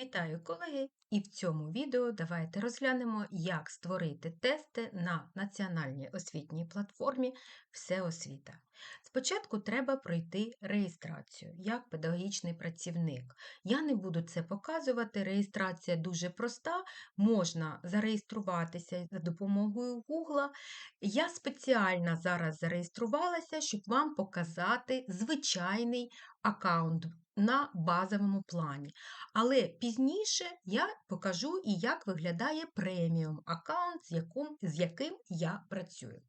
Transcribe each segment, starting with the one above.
Вітаю колеги! І в цьому відео давайте розглянемо, як створити тести на національній освітній платформі Всеосвіта. Спочатку треба пройти реєстрацію як педагогічний працівник. Я не буду це показувати, реєстрація дуже проста, можна зареєструватися за допомогою Google. Я спеціально зараз зареєструвалася, щоб вам показати звичайний аккаунт на базовому плані. Але пізніше я покажу і як виглядає преміум аккаунт, з яким, з яким я працюю.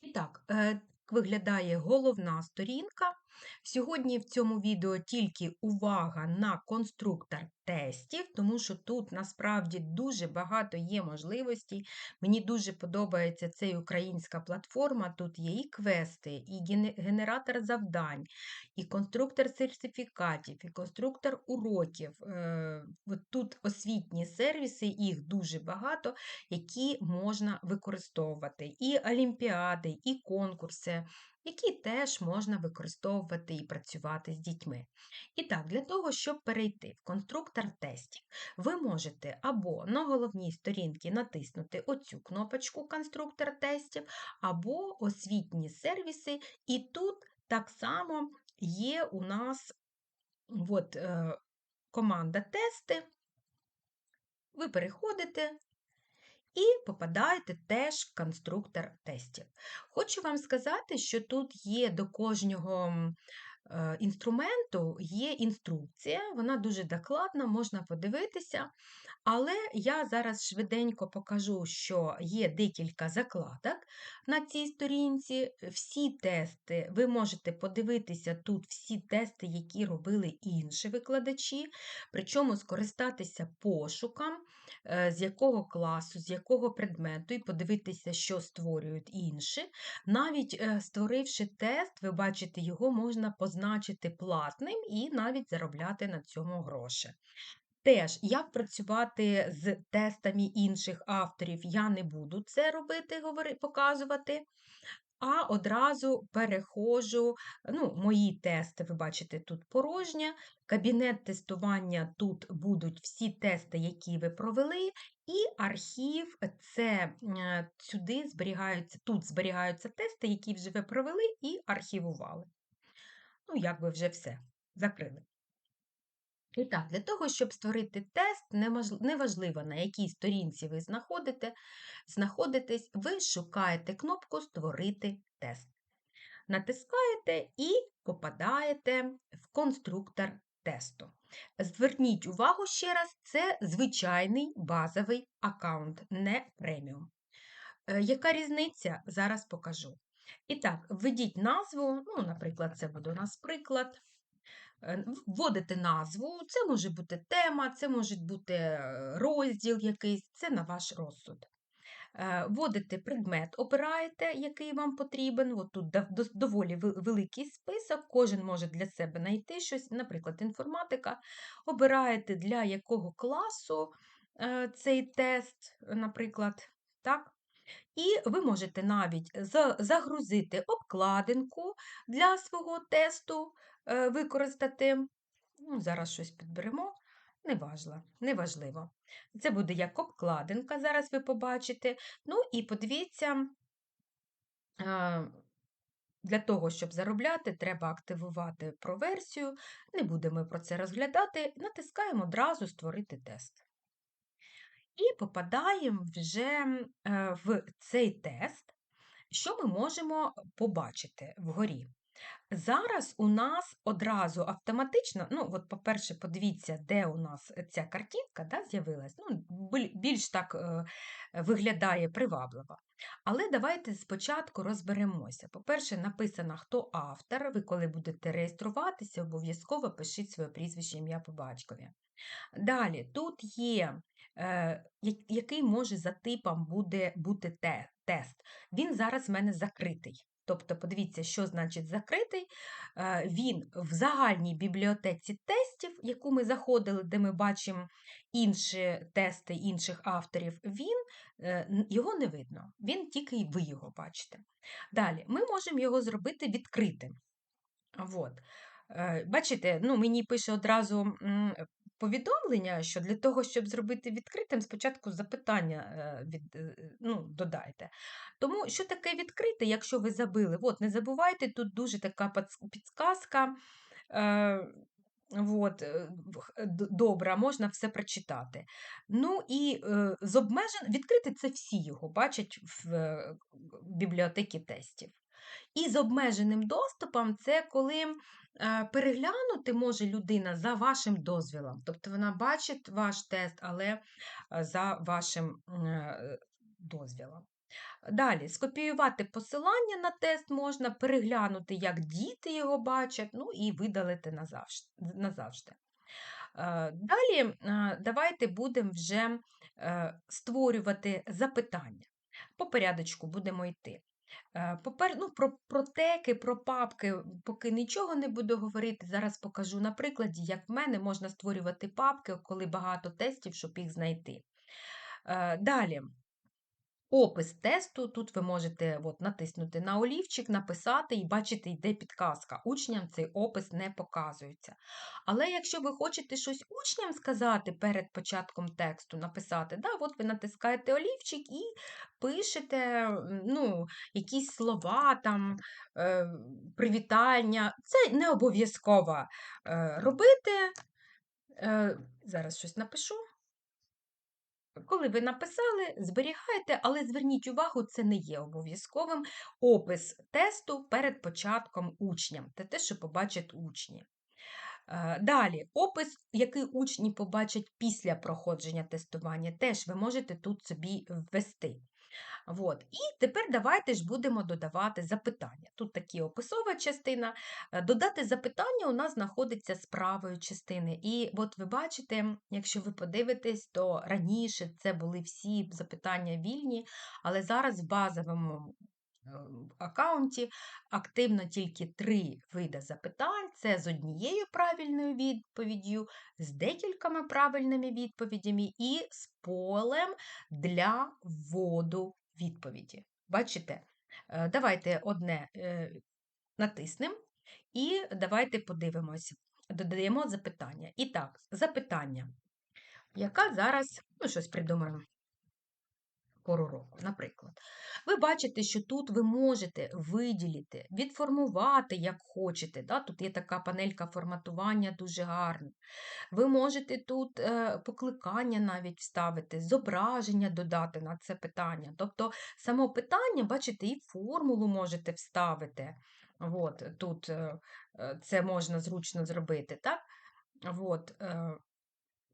І так, е, виглядає головна сторінка. Сьогодні в цьому відео тільки увага на конструктор тестів, тому що тут насправді дуже багато є можливостей. Мені дуже подобається ця українська платформа. Тут є і квести, і генератор завдань, і конструктор сертифікатів, і конструктор уроків. Е, тут освітні сервіси, їх дуже багато, які можна використовувати. І олімпіади, і конкурси які теж можна використовувати і працювати з дітьми. І так, для того, щоб перейти в конструктор тестів, ви можете або на головній сторінці натиснути оцю кнопочку конструктор тестів, або освітні сервіси, і тут так само є у нас от, е, команда тести. Ви переходите, і попадаєте теж в конструктор тестів. Хочу вам сказати, що тут є до кожного Е, інструменту є інструкція, вона дуже докладна, можна подивитися. Але я зараз швиденько покажу, що є декілька закладок на цій сторінці. Всі тести, ви можете подивитися тут всі тести, які робили інші викладачі, причому скористатися пошуком, з якого класу, з якого предмету, і подивитися, що створюють інші. Навіть е, створивши тест, ви бачите, його можна позначити платним і навіть заробляти на цьому гроші. Теж, як працювати з тестами інших авторів, я не буду це робити, говори, показувати. А одразу переходжу, ну, мої тести, ви бачите, тут порожня. Кабінет тестування тут будуть всі тести, які ви провели, і архів це е, сюди зберігаються, тут зберігаються тести, які вже ви провели і архівували ну, якби вже все, закрили. І так, для того, щоб створити тест, неважливо, на якій сторінці ви знаходите, знаходитесь, ви шукаєте кнопку Створити тест. Натискаєте і попадаєте в конструктор тесту. Зверніть увагу ще раз, це звичайний базовий аккаунт, не преміум. Е, яка різниця? Зараз покажу. І так, введіть назву, ну, наприклад, це буде у нас приклад. Е, вводите назву, це може бути тема, це може бути е, розділ якийсь, це на ваш розсуд. Е, вводите предмет, обираєте, який вам потрібен. От тут доволі великий список, кожен може для себе знайти щось, наприклад, інформатика. Обираєте, для якого класу цей тест, наприклад, так? І ви можете навіть загрузити обкладинку для свого тесту, використати. Ну, Зараз щось підберемо. Неважливо, неважливо. Це буде як обкладинка, зараз ви побачите. Ну і подивіться, е, для того, щоб заробляти, треба активувати проверсію. Не будемо про це розглядати, натискаємо одразу Створити тест і попадаємо вже е, в цей тест, що ми можемо побачити вгорі. Зараз у нас одразу автоматично, ну, от, по-перше, подивіться, де у нас ця картинка да, з'явилась. Ну, Більш так е, виглядає привабливо. Але давайте спочатку розберемося. По-перше, написано, хто автор. Ви, коли будете реєструватися, обов'язково пишіть своє прізвище ім'я по батькові. Далі, тут є, е, який може за типом буде бути те, тест. Він зараз в мене закритий. Тобто, подивіться, що значить закритий. Е, він в загальній бібліотеці тестів, яку ми заходили, де ми бачимо інші тести інших авторів, він, е, його не видно, він тільки ви його бачите. Далі, ми можемо його зробити відкритим. От. Е, бачите, ну, мені пише одразу повідомлення, що для того, щоб зробити відкритим, спочатку запитання е, від, е, ну, додайте. Тому що таке відкрите, якщо ви забили? От, не забувайте, тут дуже така підсказка. Е, От, е, добре, можна все прочитати. Ну і е, з обмежен... відкрити це всі його бачать в е, бібліотекі тестів. І з обмеженим доступом це коли е, переглянути може людина за вашим дозвілом. Тобто вона бачить ваш тест, але е, за вашим е, дозвілом. Далі, скопіювати посилання на тест можна, переглянути, як діти його бачать, ну і видалити назавжди. Далі давайте будемо вже створювати запитання. По порядочку будемо йти. Е, Попер... Ну, про, про теки, про папки, поки нічого не буду говорити. Зараз покажу на прикладі, як в мене можна створювати папки, коли багато тестів, щоб їх знайти. Е, Далі. Опис тесту, тут ви можете от, натиснути на олівчик, написати і бачите, йде підказка. Учням цей опис не показується. Але якщо ви хочете щось учням сказати перед початком тексту, написати, да, от ви натискаєте олівчик і пишете ну, якісь слова, там, е, привітання. Це не обов'язково е, робити. Е, зараз щось напишу. Коли ви написали, зберігайте, але зверніть увагу, це не є обов'язковим опис тесту перед початком учням. Це те, що побачать учні. Е, Далі, опис, який учні побачать після проходження тестування, теж ви можете тут собі ввести. От. І тепер давайте ж будемо додавати запитання. Тут такі описова частина. Е, Додати запитання у нас знаходиться з правої частини. І от ви бачите, якщо ви подивитесь, то раніше це були всі запитання вільні, але зараз в базовому аккаунті активно тільки три види запитань: це з однією правильною відповіддю, з декількома правильними відповідями і з полем для вводу відповіді. Бачите? Е, Давайте одне е, натиснемо і давайте подивимось. Додаємо запитання. І так, запитання. Яка зараз, ну, щось придумаємо, пору року, наприклад. Ви бачите, що тут ви можете виділити, відформувати, як хочете. Да? Тут є така панелька форматування дуже гарна. Ви можете тут е, покликання навіть вставити, зображення додати на це питання. Тобто само питання, бачите, і формулу можете вставити. От, тут е, е, це можна зручно зробити. так? От,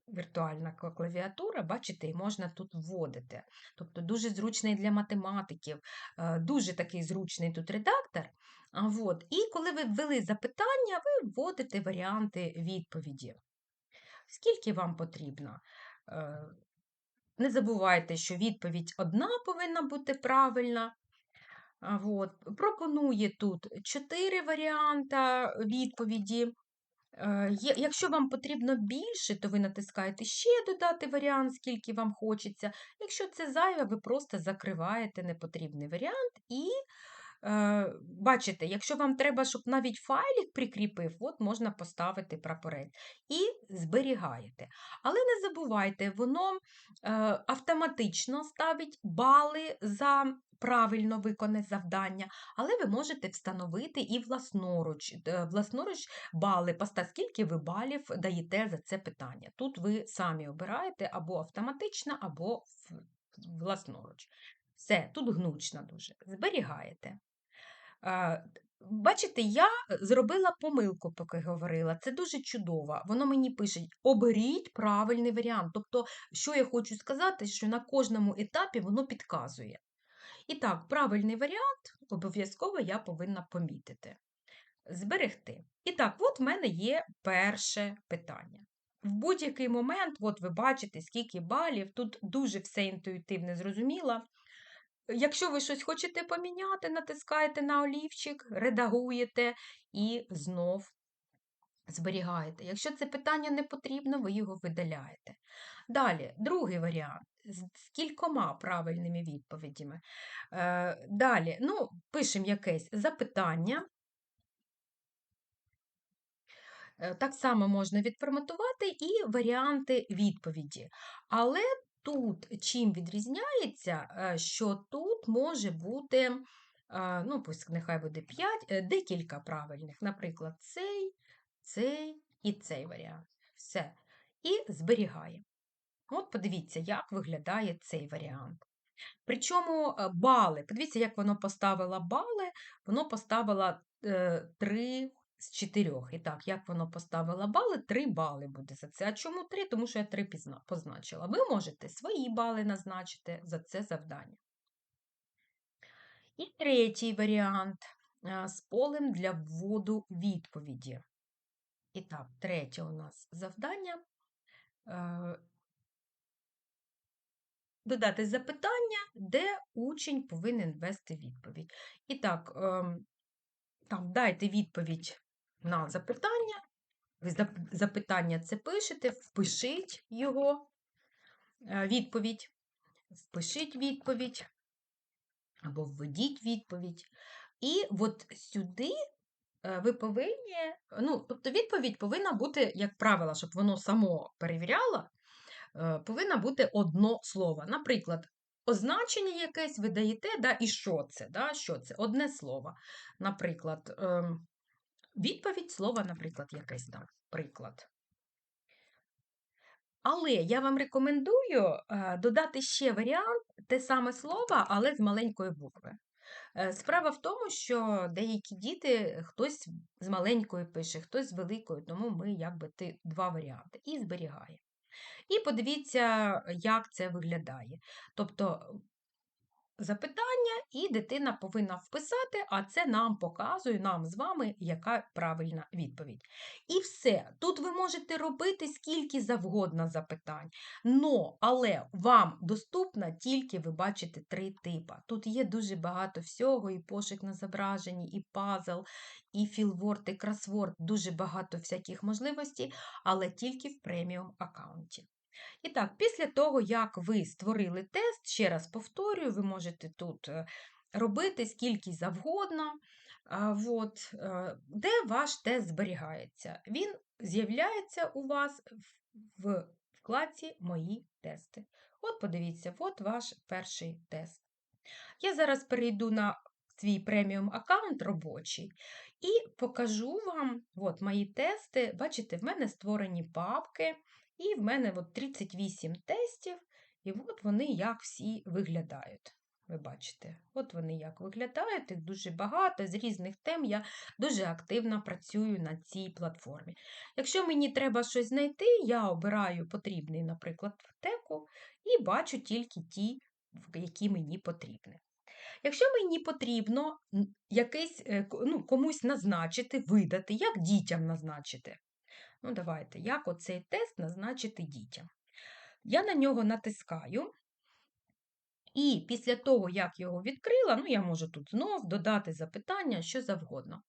віртуальна клавіатура, бачите, і можна тут вводити. Тобто дуже зручний для математиків, е, дуже такий зручний тут редактор. От. І коли ви ввели запитання, ви вводите варіанти відповіді. Скільки вам потрібно? Е, Не забувайте, що відповідь одна повинна бути правильна. От. Пропонує тут чотири варіанти відповіді. Е, Якщо вам потрібно більше, то ви натискаєте ще додати варіант, скільки вам хочеться. Якщо це зайве, ви просто закриваєте непотрібний варіант і бачите, якщо вам треба, щоб навіть файлик прикріпив, от можна поставити прапорець і зберігаєте. Але не забувайте, воно е, автоматично ставить бали за правильно виконане завдання, але ви можете встановити і власноруч, е, власноруч бали, поста скільки ви балів даєте за це питання. Тут ви самі обираєте або автоматично, або власноруч. Все, тут гнучно дуже. Зберігаєте. Бачите, я зробила помилку, поки говорила. Це дуже чудово. Воно мені пише: оберіть правильний варіант. Тобто, що я хочу сказати, що на кожному етапі воно підказує. І так, правильний варіант обов'язково я повинна помітити. Зберегти. І так, от в мене є перше питання. В будь-який момент, от ви бачите, скільки балів, тут дуже все інтуїтивно зрозуміло. Якщо ви щось хочете поміняти, натискаєте на олівчик, редагуєте і знов зберігаєте. Якщо це питання не потрібно, ви його видаляєте. Далі, другий варіант з кількома правильними відповідями. Е, Далі, ну, пишемо якесь запитання. Е, Так само можна відформатувати і варіанти відповіді. Але тут чим відрізняється, е, що тут може бути, е, ну, пусть нехай буде 5, декілька правильних. Наприклад, цей, цей і цей варіант. Все. І зберігаємо. От подивіться, як виглядає цей варіант. Причому е, бали, подивіться, як воно поставило бали, воно поставило е, 3 з 4. І так, як воно поставило бали, 3 бали буде за це. А чому 3? Тому що я 3 пізна- позначила. Ви можете свої бали назначити за це завдання. І третій варіант е, з полем для вводу відповіді. І так, третє у нас завдання. е, Додати запитання, де учень повинен ввести відповідь. І так, ем, там дайте відповідь на запитання. Ви запитання це пишете, впишіть його е, відповідь, впишіть відповідь або введіть відповідь. І от сюди е, ви повинні, ну, тобто відповідь повинна бути, як правило, щоб воно само перевіряло, е, повинно бути одно слово. Наприклад, означення якесь ви даєте, да, і що це? Да, що це? Одне слово. Наприклад, ем, відповідь слова, наприклад, якесь там приклад. Але я вам рекомендую е, додати ще варіант, те саме слово, але з маленької букви. Е, Справа в тому, що деякі діти хтось з маленькою пише, хтось з великою, тому ми якби ти два варіанти і зберігаємо. І подивіться, як це виглядає. Тобто запитання, і дитина повинна вписати, а це нам показує, нам з вами, яка правильна відповідь. І все. Тут ви можете робити скільки завгодно запитань. Но, але вам доступно тільки ви бачите три типа. Тут є дуже багато всього, і пошук на зображенні, і пазл, і філворд, і кросворд, дуже багато всяких можливостей, але тільки в преміум аккаунті. І так, після того, як ви створили тест, ще раз повторюю, ви можете тут е, робити скільки завгодно, от, е, де ваш тест зберігається. Він з'являється у вас в- вкладці Мої тести. От подивіться, от ваш перший тест. Я зараз перейду на свій преміум аккаунт робочий і покажу вам от мої тести. Бачите, в мене створені папки, і в мене от 38 тестів, і от вони як всі виглядають. Ви бачите, от вони як виглядають, їх дуже багато, з різних тем я дуже активно працюю на цій платформі. Якщо мені треба щось знайти, я обираю потрібний, наприклад, теку і бачу тільки ті, які мені потрібні. Якщо мені потрібно якийсь, е, ну, комусь назначити, видати, як дітям назначити? Ну, давайте, як оцей тест назначити дітям? Я на нього натискаю, і після того, як його відкрила, ну, я можу тут знов додати запитання, що завгодно.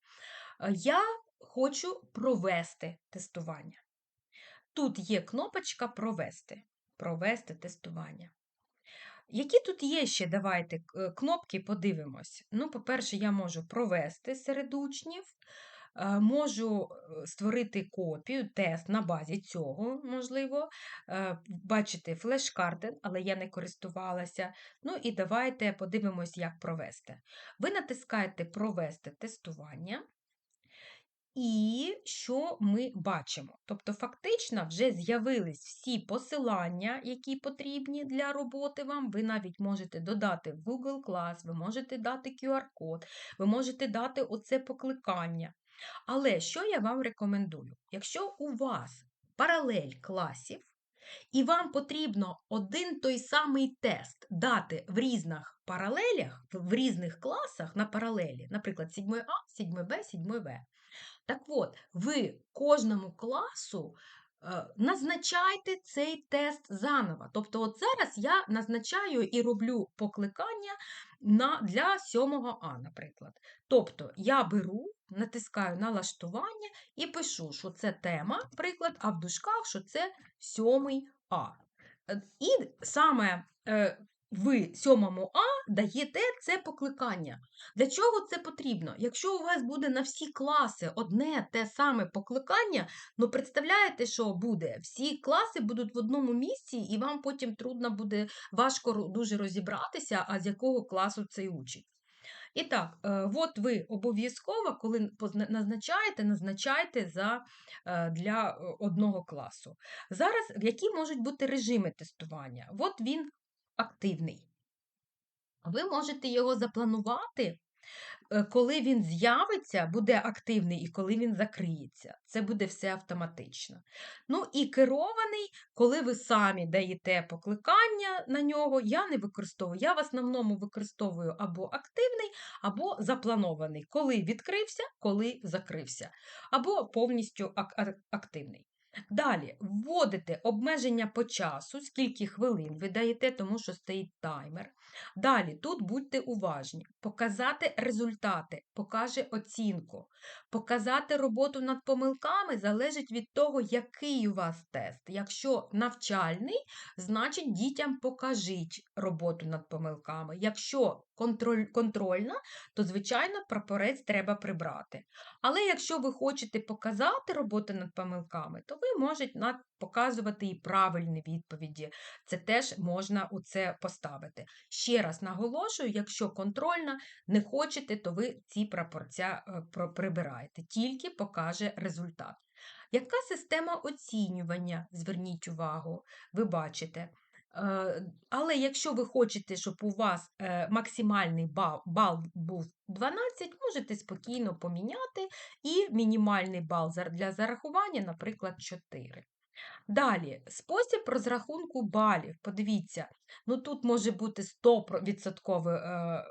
Е, Я хочу провести тестування. Тут є кнопочка Провести. Провести тестування. Які тут є ще, давайте, е, кнопки подивимось. Ну, по-перше, я можу провести серед учнів, можу е, створити копію, тест на базі цього, можливо. Е, Бачите, флеш-карти, але я не користувалася. Ну і давайте подивимось, як провести. Ви натискаєте Провести тестування. І що ми бачимо? Тобто, фактично, вже з'явились всі посилання, які потрібні для роботи вам. Ви навіть можете додати в Google Class, ви можете дати QR-код, ви можете дати оце покликання. Але що я вам рекомендую? Якщо у вас паралель класів, і вам потрібно один той самий тест дати в різних паралелях, в різних класах на паралелі, наприклад, 7А, 7Б, 7В. Так от, ви кожному класу е, назначайте цей тест заново. Тобто, от зараз я назначаю і роблю покликання на, для 7 А, наприклад. Тобто, я беру, натискаю налаштування і пишу, що це тема, приклад, а в дужках, що це 7 А. Е, І саме е, ви сьомому А даєте це покликання. Для чого це потрібно? Якщо у вас буде на всі класи одне те саме покликання, ну представляєте, що буде? Всі класи будуть в одному місці, і вам потім трудно буде важко дуже розібратися, а з якого класу цей учень. І так, е, от ви обов'язково, коли назначаєте, назначайте за, е, для е, одного класу. Зараз які можуть бути режими тестування? От він активний. Ви можете його запланувати, коли він з'явиться, буде активний і коли він закриється. Це буде все автоматично. Ну і керований, коли ви самі даєте покликання на нього, я не використовую. Я в основному використовую або активний, або запланований, коли відкрився, коли закрився, або повністю ак- ак- активний. Далі вводите обмеження по часу, скільки хвилин ви даєте, тому що стоїть таймер. Далі, тут будьте уважні, показати результати, покаже оцінку. Показати роботу над помилками залежить від того, який у вас тест. Якщо навчальний, значить дітям покажіть роботу над помилками. Якщо контроль, контрольна, то, звичайно, прапорець треба прибрати. Але якщо ви хочете показати роботу над помилками, то ви можете над- показувати і правильні відповіді. Це теж можна у це поставити. Ще раз наголошую, якщо контрольна, не хочете, то ви ці прапорця е, прибираєте. Тільки покаже результат. Яка система оцінювання? Зверніть увагу, ви бачите. Е, Але якщо ви хочете, щоб у вас е, максимальний бал, бал був 12, можете спокійно поміняти і мінімальний бал для зарахування, наприклад, 4. Далі, спосіб розрахунку балів. Подивіться, ну тут може бути 100% е,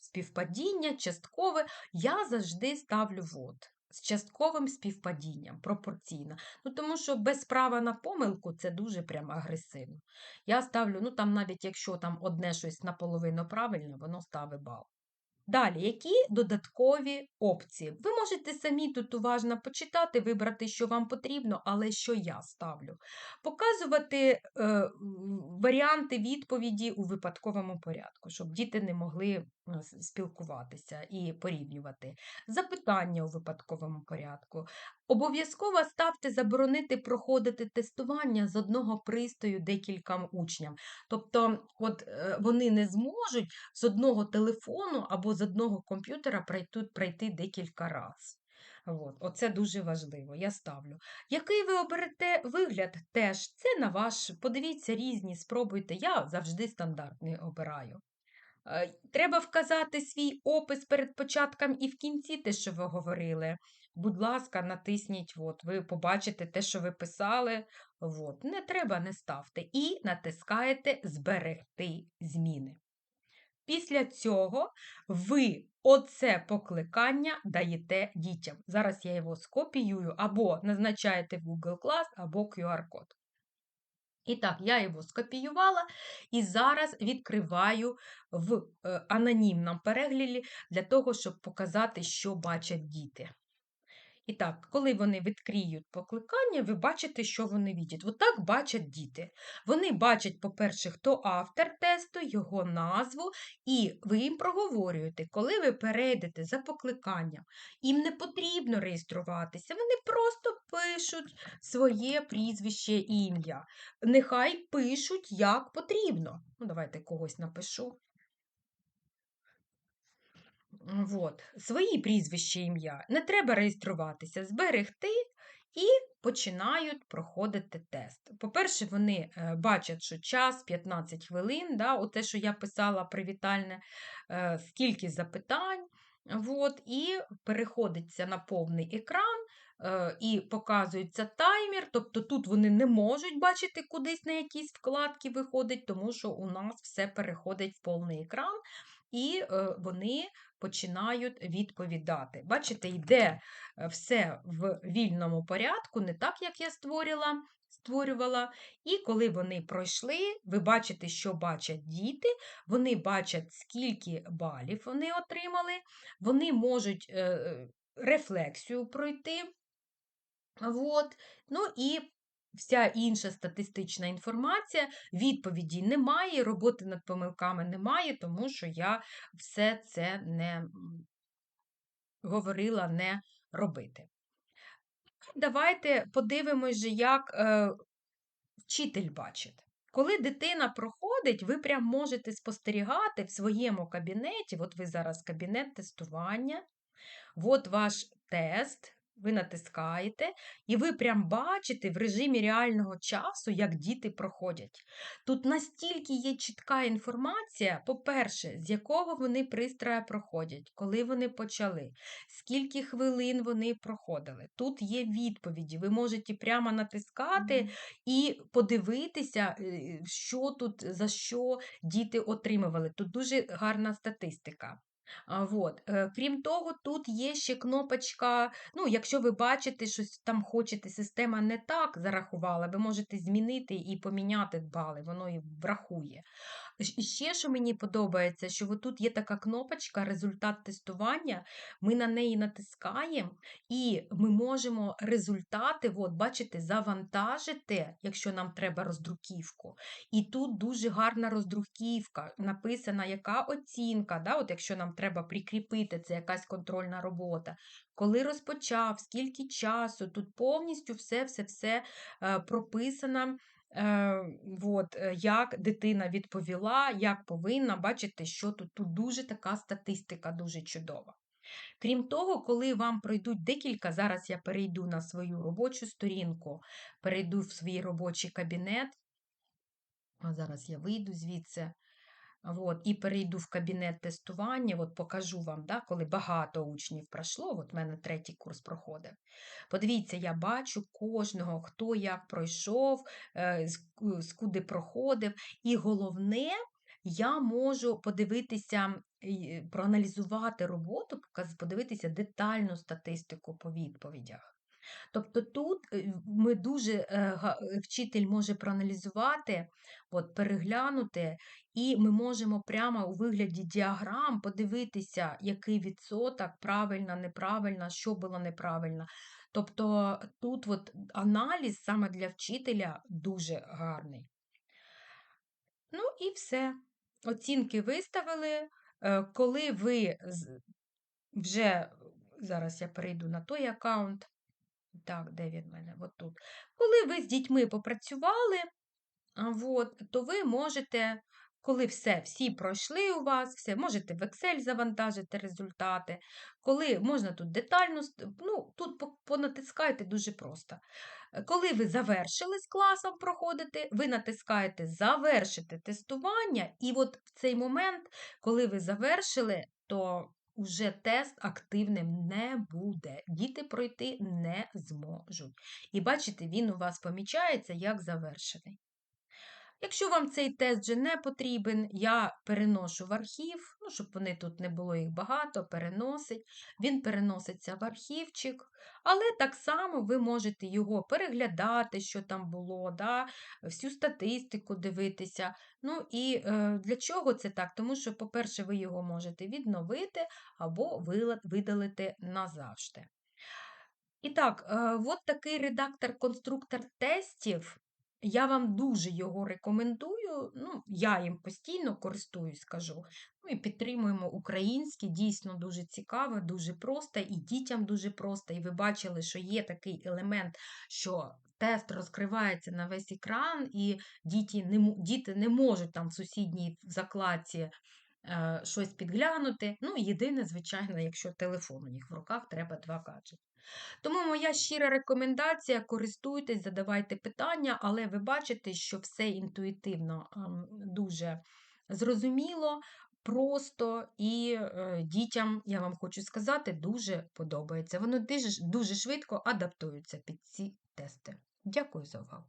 співпадіння, часткове. Я завжди ставлю вот. З частковим співпадінням, пропорційно. Ну, тому що без права на помилку це дуже прям агресивно. Я ставлю, ну там навіть якщо там одне щось наполовину правильно, воно ставить бал. Далі, які додаткові опції? Ви можете самі тут уважно почитати, вибрати, що вам потрібно, але що я ставлю. Показувати е, варіанти відповіді у випадковому порядку, щоб діти не могли спілкуватися і порівнювати. Запитання у випадковому порядку. Обов'язково ставте заборонити проходити тестування з одного пристрою декільком учням. Тобто, от е, вони не зможуть з одного телефону або з одного комп'ютера пройти, пройти декілька разів. От, оце дуже важливо, я ставлю. Який ви оберете вигляд, теж це на ваш. Подивіться різні, спробуйте. Я завжди стандартний обираю. Е, Треба вказати свій опис перед початком і в кінці те, що ви говорили. Будь ласка, натисніть, от, ви побачите те, що ви писали. От. Не треба, не ставте. І натискаєте Зберегти зміни. Після цього ви оце покликання даєте дітям. Зараз я його скопіюю або назначаєте в Google Class, або QR-код. І так, я його скопіювала і зараз відкриваю в е, анонімному перегляді для того, щоб показати, що бачать діти. І так, коли вони відкриють покликання, ви бачите, що вони бачать. Отак бачать діти. Вони бачать, по-перше, хто автор тесту, його назву, і ви їм проговорюєте, коли ви перейдете за покликанням, їм не потрібно реєструватися, вони просто пишуть своє прізвище і ім'я. Нехай пишуть, як потрібно. Ну, давайте когось напишу. Вот. Свої прізвища ім'я. Не треба реєструватися, зберегти і починають проходити тест. По-перше, вони е, бачать, що час 15 хвилин, да, оте, що я писала привітальне, е, скільки запитань. Вот, і переходиться на повний екран. е, І показується таймер, тобто тут вони не можуть бачити кудись на якісь вкладки виходить, тому що у нас все переходить в повний екран, і е, вони починають відповідати. Бачите, йде е, все в вільному порядку, не так, як я створила, створювала. І коли вони пройшли, ви бачите, що бачать діти, вони бачать, скільки балів вони отримали, вони можуть е, е, рефлексію пройти. Вот. Ну і вся інша статистична інформація, відповіді немає, роботи над помилками немає, тому що я все це не говорила не робити. Давайте подивимось, як е, вчитель бачить. Коли дитина проходить, ви прям можете спостерігати в своєму кабінеті, от ви зараз кабінет тестування, от ваш тест, ви натискаєте, і ви прям бачите в режимі реального часу, як діти проходять. Тут настільки є чітка інформація, по-перше, з якого вони пристрою проходять, коли вони почали, скільки хвилин вони проходили. Тут є відповіді, ви можете прямо натискати і подивитися, е, що тут, за що діти отримували. Тут дуже гарна статистика. Вот. Е, крім того, тут є ще кнопочка, ну, якщо ви бачите, щось там хочете, система не так зарахувала, ви можете змінити і поміняти бали, воно і врахує. І ще, що мені подобається, що тут є така кнопочка результат тестування, ми на неї натискаємо, і ми можемо результати, от, бачите, завантажити, якщо нам треба роздруківку. І тут дуже гарна роздруківка, написана, яка оцінка, да, от якщо нам треба прикріпити, це якась контрольна робота. Коли розпочав, скільки часу, тут повністю все-все-все е, прописано Е, от, е, як дитина відповіла, як повинна, бачите, що тут, тут дуже така статистика, дуже чудова. Крім того, коли вам пройдуть декілька, зараз я перейду на свою робочу сторінку, перейду в свій робочий кабінет. А зараз я вийду звідси. От, І перейду в кабінет тестування, от покажу вам, да, коли багато учнів пройшло, от в мене третій курс проходив. Подивіться, я бачу кожного, хто як пройшов, е, скуди проходив. І головне, я можу подивитися, проаналізувати роботу, подивитися детальну статистику по відповідях. Тобто тут е, ми дуже е, е, вчитель може проаналізувати, от, переглянути, і ми можемо прямо у вигляді діаграм подивитися, який відсоток правильно, неправильно, що було неправильно. Тобто тут от аналіз саме для вчителя дуже гарний. Ну і все. Оцінки виставили. Коли ви вже, зараз я перейду на той аккаунт, так, де він в мене? От тут. Коли ви з дітьми попрацювали, от, то ви можете, коли все, всі пройшли у вас, все, можете в Excel завантажити результати. Коли можна тут детально, ну, тут понатискайте дуже просто. Коли ви завершили з класом проходити, ви натискаєте Завершити тестування, і от в цей момент, коли ви завершили, то уже тест активним не буде. Діти пройти не зможуть. І бачите, він у вас помічається як завершений. Якщо вам цей тест вже не потрібен, я переношу в архів, ну, щоб вони тут не було їх багато, переносить. Він переноситься в архівчик, але так само ви можете його переглядати, що там було, да, всю статистику дивитися. Ну і е, Для чого це так? Тому що, по-перше, ви його можете відновити або видалити назавжди. І так, е, от такий редактор-конструктор тестів. Я вам дуже його рекомендую. Ну, Я їм постійно користуюсь, кажу. Ну і підтримуємо українське, дійсно дуже цікаве, дуже просто, і дітям дуже просто. І ви бачили, що є такий елемент, що тест розкривається на весь екран, і діти не діти не можуть там в сусідній закладці е, щось підглянути. Ну, єдине, звичайно, якщо телефон у них в руках, треба два гаджети. Тому моя щира рекомендація: користуйтесь, задавайте питання, але ви бачите, що все інтуїтивно дуже зрозуміло, просто і е, дітям, я вам хочу сказати, дуже подобається. Воно дуже, дуже швидко адаптуються під ці тести. Дякую за увагу!